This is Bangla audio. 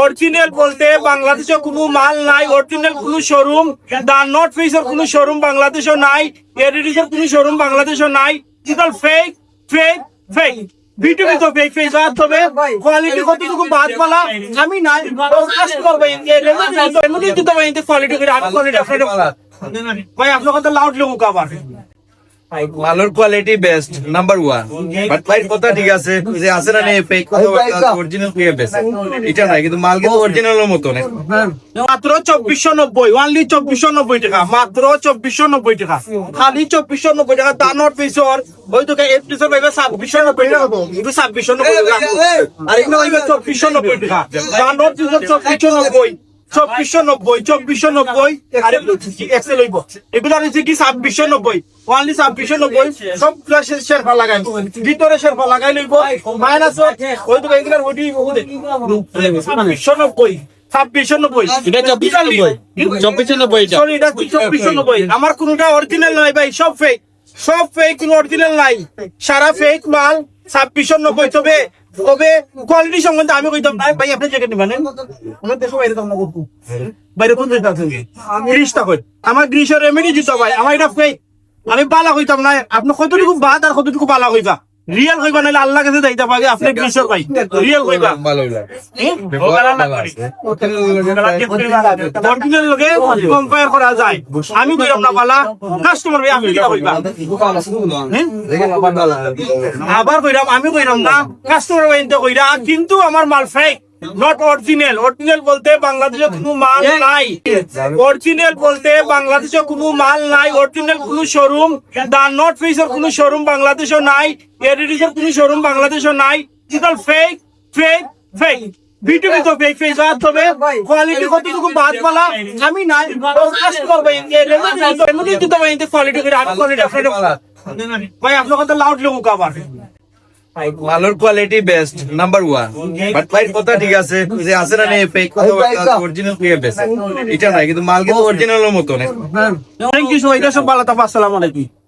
অরিজিনাল বলতে বাংলাদেশে কোনো মাল নাই অরিজিনাল কোনো শোরুম দা নট ফেসের কোনো শোরুম বাংলাদেশও নাই এডিডিসের কোনো শোরুম বাংলাদেশও নাই টোটাল ফেক ফেক ফেক বিটুবি তো ফেক ফেক আর তবে কোয়ালিটি কতটুকু বাদ বলা আমি নাই। কাজ করব দিতে পারি কোয়ালিটি করে আমি কোয়ালিটি ভাই আপনার কথা লাউড লোক আবার। মালের quality best number one but ভাই কথা ঠিক আছে যে আছে না ফেক অরিজিনাল ক্লিয়ার বেস্ট এটা নাই কিন্তু মাল কিন্তু অরিজিনালের মতো না মাত্র চব্বিশশো নব্বই অনলি চব্বিশশো নব্বই টাকা মাত্র চব্বিশশো নব্বই টাকা খালি চব্বিশশো নব্বই টাকা নট পিসর ওই তোকে এক পিসর পাইবে ছাব্বিশশো নব্বই টাকা কিন্তু ছাব্বিশশো নব্বই টাকা আর পাইবে চব্বিশশো নব্বই টাকা নট পিসর চব্বিশশো নব্বই চব্বিশশো নব্বই চব্বিশশো নব্বই আর এক্সেল হইব। এগুলো হচ্ছে কি? ছাব্বিশশো নব্বই। অনলি ছাব্বিশশো নব্বই। সব শেরফা লাগাই। ভিতরে শেরফা লাগাই লইব। মাইনাস ওই তো এগুলোর ওটি ছাব্বিশশো নব্বই। ছাব্বিশশো নব্বই। এটা চব্বিশশো নব্বই। চব্বিশশো নব্বই এটা। এটা চব্বিশশো নব্বই। আমার কোনটা অরিজিনাল নাই ভাই সব ফেক সব ফেক কোনো অরিজিনাল নাই। সারা ফেক মাল ছাব্বিশশো নব্বই। তবে তবে কোয়ালিটি সম্বন্ধে আমি কইতাম ভাই ভাই আপনি জ্যাকেট নিবেন আমার দেশে বাইরে তো আমরা করব বাইরে কোন দেশে আছে গ্রিসটা কই? আমার গ্রিসের রেমেডি জুতা ভাই। আমার এটা আমি বালা কইতাম না আপনি কতটুকু বাদ আর কতটুকু বালা কইবা? রিয়েল কইবা নাহলে আল্লাহ কাছে যাইতে পারে আপনি বিশ্বাস ভাই। রিয়েল কইবা ভালো লাগে হ্যাঁ? লগে কম্পেয়ার করা যায়। আমি কই না পালা। কাস্টমার ভাই আমি কিটা কইবা হ্যাঁ? আবার কইরাম আমি কইরাম না। কাস্টমার ভাই কইরা কিন্তু আমার মাল ফেক নট অরিজিনাল অরিজিনাল বলতে বাংলাদেশে কোনো মাল নাই। অরিজিনাল বলতে বাংলাদেশে কোনো মাল নাই। অরিজিনাল কোনো শোরুম দা নট ফেসের কোনো শোরুম বাংলাদেশও নাই। এডিডিসের কোনো শোরুম বাংলাদেশও নাই। টোটাল ফেক ফেক ফেক বিটুবি তো ফেক ফেক আর তবে কোয়ালিটি কতটুকু বাদ বলা আমি নাই। কাজ করব এমনি দিতে পারি কোয়ালিটি করে আমি কোয়ালিটি ভাই আপনার কথা লাউড লোক আবার। মালের quality best number one but ভাই কথা ঠিক আছে যে আছে না ফেক কথা অরিজিনাল ক্লিয়ার বেস্ট এটা নাই কিন্তু মাল কিন্তু অরিজিনালের মতো না থ্যাংক ইউ সো এটা সব ভালো থাকো আসসালামু আলাইকুম।